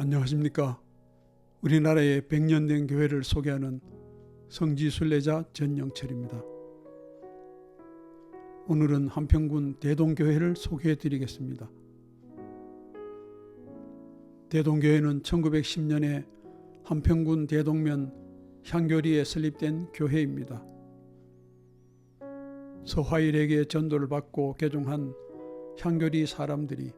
안녕하십니까. 우리나라의 100년 된 교회를 소개하는 성지 순례자 전영철입니다. 오늘은 한평군 대동교회를 소개해 드리겠습니다. 대동교회는 1910년에 한평군 대동면 향교리에 설립된 교회입니다. 서화일에게 전도를 받고 개종한 향교리 사람들이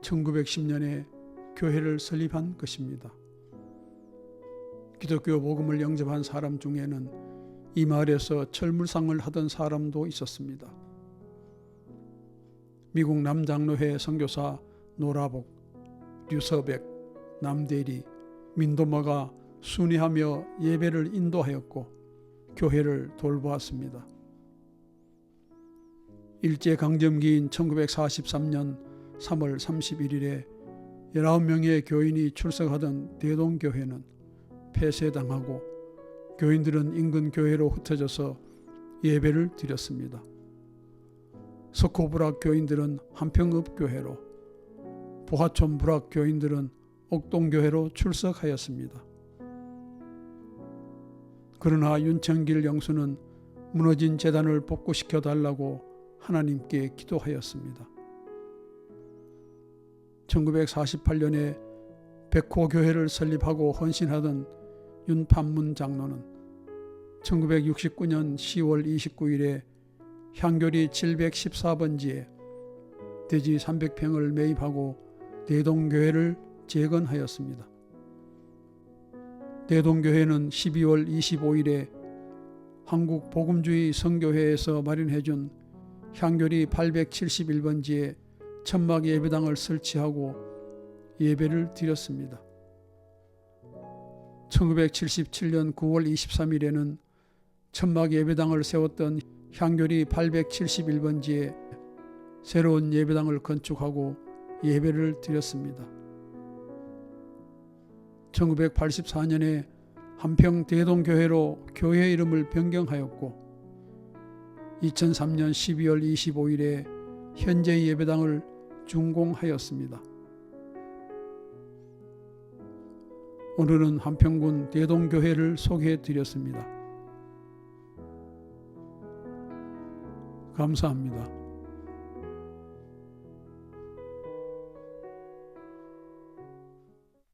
1910년에 교회를 설립한 것입니다. 기독교 복음을 영접한 사람 중에는 이 마을에서 철물상을 하던 사람도 있었습니다. 미국 남장로회 선교사 노라복, 류서백, 남대리, 민도마가 순회하며 예배를 인도하였고 교회를 돌보았습니다. 일제강점기인 1943년 3월 31일에 19명의 교인이 출석하던 대동교회는 폐쇄당하고 교인들은 인근 교회로 흩어져서 예배를 드렸습니다. 석호불학 교인들은 한평읍 교회로, 보하촌 불학 교인들은 옥동교회로 출석하였습니다. 그러나 윤창길 영수는 무너진 재단을 복구시켜 달라고 하나님께 기도하였습니다. 1948년에 백호 교회를 설립하고 헌신하던 윤판문 장로는 1969년 10월 29일에 향교리 714번지에 대지 300평을 매입하고 대동교회를 재건하였습니다. 대동교회는 12월 25일에 한국 복음주의 성교회에서 마련해준 향교리 871번지에 천막 예배당을 설치하고 예배를 드렸습니다. 1977년 9월 23일에는 천막 예배당을 세웠던 향교리 871번지에 새로운 예배당을 건축하고 예배를 드렸습니다. 1984년에 한평 대동교회로 교회 이름을 변경하였고 2003년 12월 25일에 현재 예배당을 준공하였습니다. 오늘은 한평군 대동교회를 소개해 드렸습니다. 감사합니다.